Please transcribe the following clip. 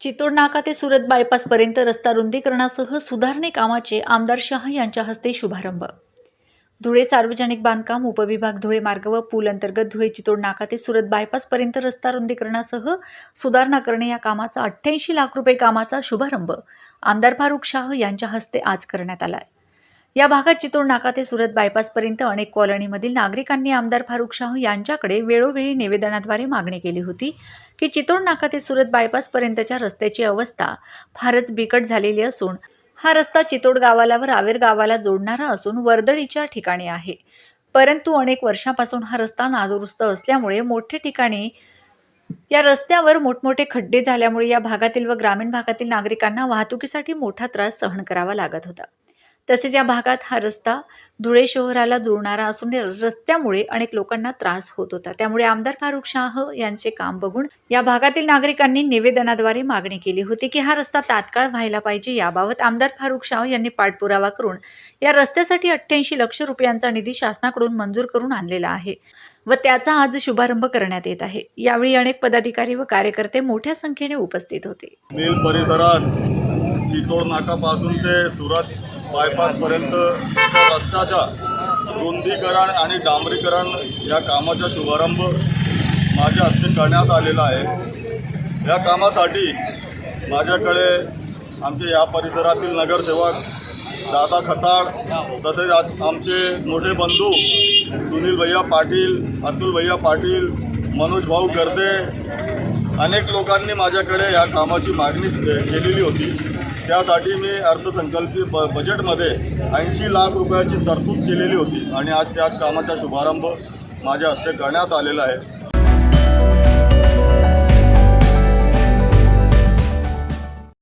चितोडनाका ते सुरत बायपासपर्यंत रस्ता रुंदीकरणासह सुधारणे कामाचे आमदार शाह यांच्या हस्ते शुभारंभ. धुळे सार्वजनिक बांधकाम उपविभाग धुळे मार्ग व पूल अंतर्गत धुळे चितोड नाका ते सुरत बायपासपर्यंत रस्ता रुंदीकरणासह सुधारणा करणे या कामाचा अठ्ठ्याऐंशी लाख रुपये कामाचा शुभारंभ आमदार फारुख शाह यांच्या हस्ते आज करण्यात आला आहे या भागात चितोड नाका ते सुरत बायपासपर्यंत अनेक कॉलनीमधील नागरिकांनी आमदार फारुख शाह यांच्याकडे वेळोवेळी निवेदनाद्वारे मागणी केली होती की चितोड नाका ते सुरत बायपासपर्यंतच्या रस्त्याची अवस्था फारच बिकट झालेली असून हा रस्ता चितोड गावाला व रावेर गावाला जोडणारा असून वर्दळीच्या ठिकाणी आहे. परंतु अनेक वर्षापासून हा रस्ता नादुरुस्त असल्यामुळे मोठे ठिकाणी या रस्त्यावर मोठमोठे खड्डे झाल्यामुळे या भागातील व ग्रामीण भागातील नागरिकांना वाहतुकीसाठी मोठा त्रास सहन करावा लागत होता. तसेच या भागात हा रस्ता धुळे शहराला जुळणारा असून रस्त्यामुळे अनेक लोकांना त्रास होत होता. त्यामुळे आमदार फारुख शाह यांचे काम बघून या भागातील नागरिकांनी निवेदनाद्वारे मागणी केली होती की हा रस्ता तात्काळ व्हायला पाहिजे याबाबत आमदार फारुख शाह यांनी पाठपुरावा करून या रस्त्यासाठी अठ्ठ्याऐंशी लक्ष रुपयांचा निधी शासनाकडून मंजूर करून आणलेला आहे व त्याचा आज शुभारंभ करण्यात येत आहे. यावेळी अनेक पदाधिकारी व कार्यकर्ते मोठ्या संख्येने उपस्थित होते. परिसरात चितोड नाकापासून ते सुरत बायपासपर्यंत रस्त्याच्या रुंदीकरण आणि डांबरीकरण या कामाचा शुभारंभ माझ्या हस्ते करण्यात आलेला आहे. या कामासाठी माझ्याकडे आमचे या परिसरातील नगरसेवक दादा खताळ तसेच आज आमचे मोठे बंधू सुनील भैया पाटील अतुल भैया पाटील मनोज भाऊ गर्दे अनेक लोकांनी माझ्याकडे या कामाची मागणी केलेली होती. त्यासाठी मी अर्थसंकल्पीय ब बजेटमध्ये ऐंशी लाख रुपयाची तरतूद केलेली होती. आणि आज त्याच कामाचा शुभारंभ माझ्या हस्ते करण्यात आलेला आहे.